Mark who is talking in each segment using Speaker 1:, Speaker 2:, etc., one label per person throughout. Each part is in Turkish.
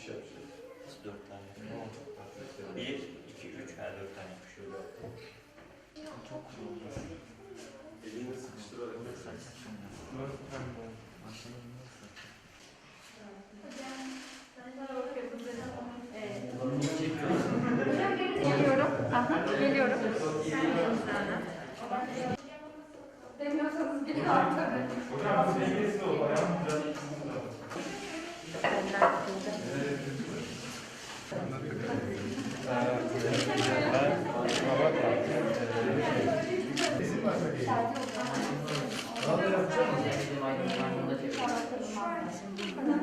Speaker 1: şey yapacağız.
Speaker 2: Nasıl dört tane? Bir, iki, üç, her dört tane yapmış. Çok oldu.
Speaker 1: Elini sıkıştırarak.
Speaker 3: Geliyorum. Aha, geliyorum. Demiyorsanız gidin artık.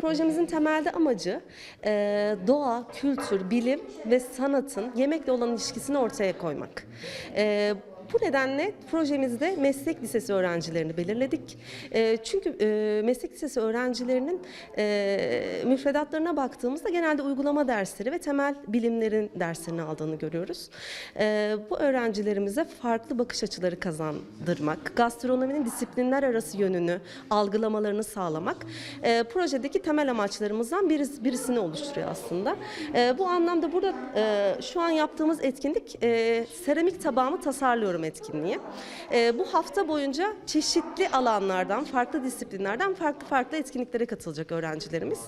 Speaker 4: Projemizin temelde amacı e, doğa, kültür, bilim ve sanatın yemekle olan ilişkisini ortaya koymak. Bu nedenle projemizde meslek lisesi öğrencilerini belirledik. E, çünkü e, meslek lisesi öğrencilerinin e, müfredatlarına baktığımızda genelde uygulama dersleri ve temel bilimlerin derslerini aldığını görüyoruz. E, bu öğrencilerimize farklı bakış açıları kazandırmak, gastronominin disiplinler arası yönünü algılamalarını sağlamak e, projedeki temel amaçlarımızdan birisi, birisini oluşturuyor aslında. Bu anlamda burada şu an yaptığımız etkinlik seramik tabağımı tasarlıyorum etkinliği. E, bu hafta boyunca çeşitli alanlardan, farklı disiplinlerden farklı farklı etkinliklere katılacak öğrencilerimiz.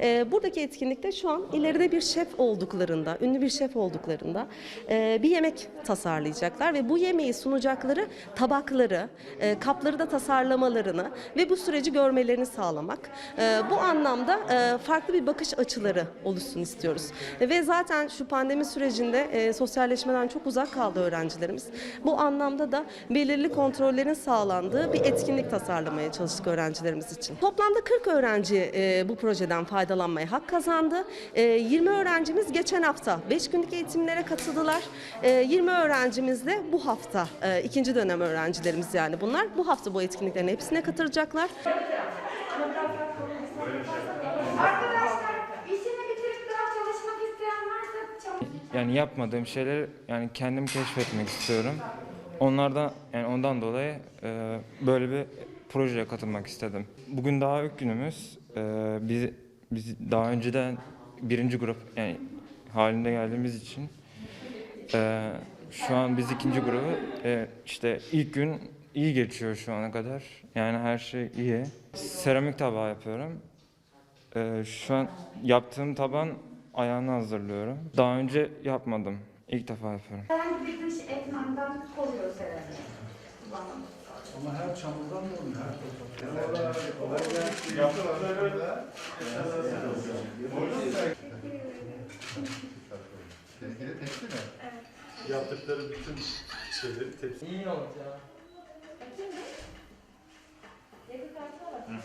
Speaker 4: E, buradaki etkinlikte şu an ileride bir şef olduklarında, ünlü bir şef olduklarında e, bir yemek tasarlayacaklar ve bu yemeği sunacakları tabakları, e, kapları da tasarlamalarını ve bu süreci görmelerini sağlamak. E, bu anlamda e, farklı bir bakış açıları oluşsun istiyoruz. E, ve zaten şu pandemi sürecinde e, sosyalleşmeden çok uzak kaldı öğrencilerimiz. Bu anlamda da belirli kontrollerin sağlandığı bir etkinlik tasarlamaya çalıştık öğrencilerimiz için. Toplamda 40 öğrenci e, bu projeden faydalanmaya hak kazandı. E, 20 öğrencimiz geçen hafta 5 günlük eğitimlere katıldılar. E, 20 öğrencimiz de bu hafta e, ikinci dönem öğrencilerimiz yani bunlar. Bu hafta bu etkinliklerin hepsine katılacaklar.
Speaker 3: Arkadaşlar
Speaker 5: yani yapmadığım şeyleri yani kendim keşfetmek istiyorum. Onlardan yani ondan dolayı e, böyle bir projeye katılmak istedim. Bugün daha ilk günümüz. E, biz biz daha önceden birinci grup yani halinde geldiğimiz için e, şu an biz ikinci grubu e, işte ilk gün iyi geçiyor şu ana kadar. Yani her şey iyi. Seramik tabağı yapıyorum. E, şu an yaptığım taban ayağını hazırlıyorum. Daha önce yapmadım. İlk defa yapıyorum.
Speaker 3: Herhangi bir dış etmenden koruyor seramiği.
Speaker 1: Ama her çamurdan mı oluyor? Her Kolay gelsin. Yaptılar.
Speaker 6: Tehlikeli tepsi mi?
Speaker 1: Yaptıkları bütün şeyleri tepsi.
Speaker 3: Yedi kartı var.